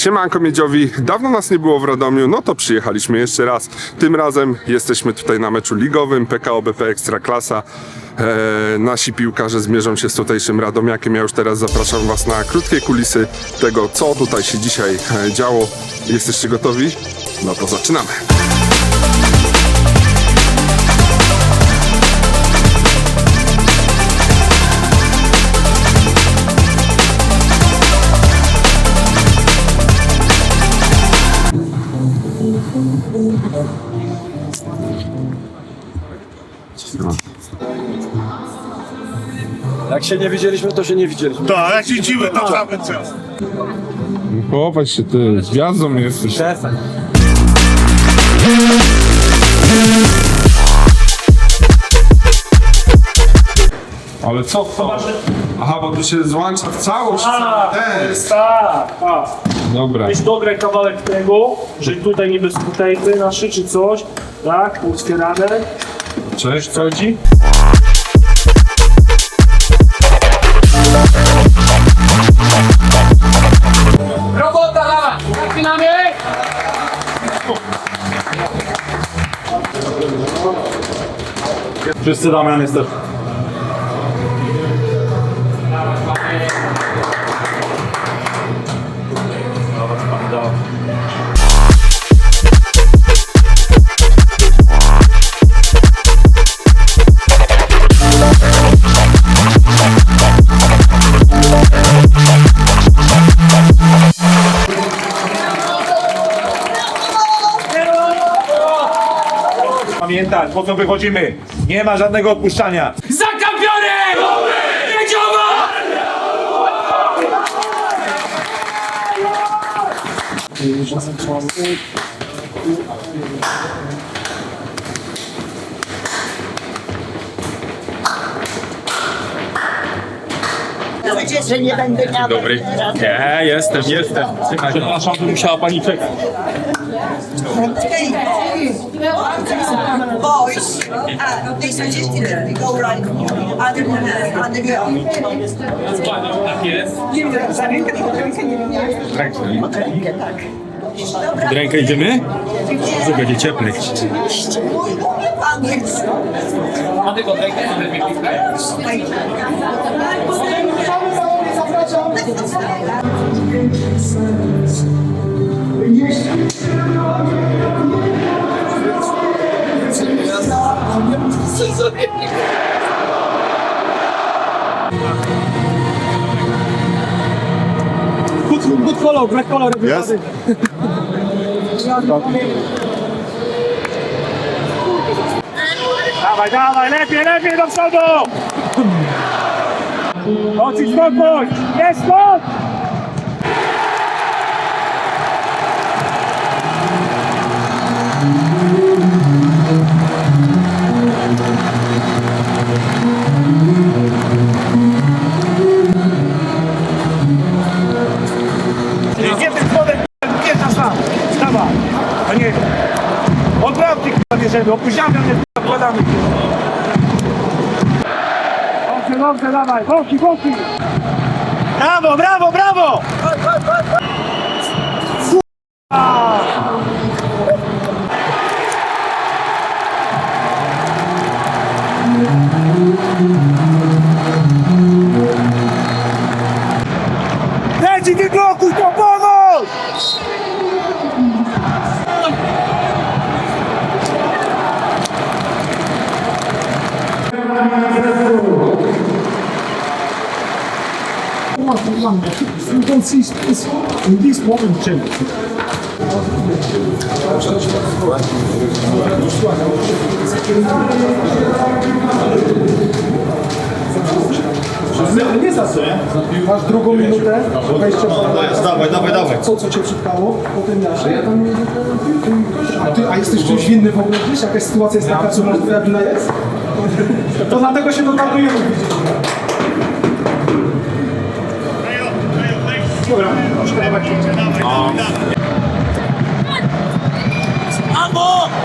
Siemanko Miedziowi, dawno nas nie było w Radomiu, no to przyjechaliśmy jeszcze raz. Tym razem jesteśmy tutaj na meczu ligowym PKO BP Ekstraklasa. E, nasi piłkarze zmierzą się z tutejszym Radomiakiem. Ja już teraz zapraszam Was na krótkie kulisy tego, co tutaj się dzisiaj e, działo. Jesteście gotowi? No to zaczynamy. Jak się nie widzieliśmy, to się nie widzieliśmy. Tak, jak widzimy, to cały czas. Popatrz się, ty gwiazdą jesteś. Przestań. Ale co to? Aha, bo tu się złącza w całość. Też. Tak, tak. Dobra. Weź dograj kawałek tego, że tutaj niby skutejpy nasze czy coś, tak, otwierane. Cześć. Co chodzi? Robota! Zaczynamy! Wszyscy Damian jesteś. Pamiętać, po co wychodzimy. Nie ma żadnego odpuszczania. Że nie będę miała Dobry. Nie, jestem, jestem. Przepraszam, musiała pani czekać. Uh, they suggested that we go right under the, under the... Rękę, tak. Dobra, Rękę idziemy? Że będzie cieplej. mój dat heeft niet. Good, good follow, great follow everybody. Dawaj, dawaj, lepiej, lepiej do przodu! Oczyć spokój! Jest spokój! Opóźniamy, a nie k***a wkładamy. Dobrze, dobrze, dawaj, boki, boki! Brawo, brawo, brawo! Leci, wyblokuj You can see this, in this moment change. Nie za co, Masz drugą minutę, wejście w Dawaj, dawaj, dawaj. co, co cię przytkało, potem się. Ja tam nie a, ty, a jesteś czymś winny w ogóle gdzieś? Jakaś sytuacja jest taka, co masz wina jest? To dlatego się dogadujemy. Brawo!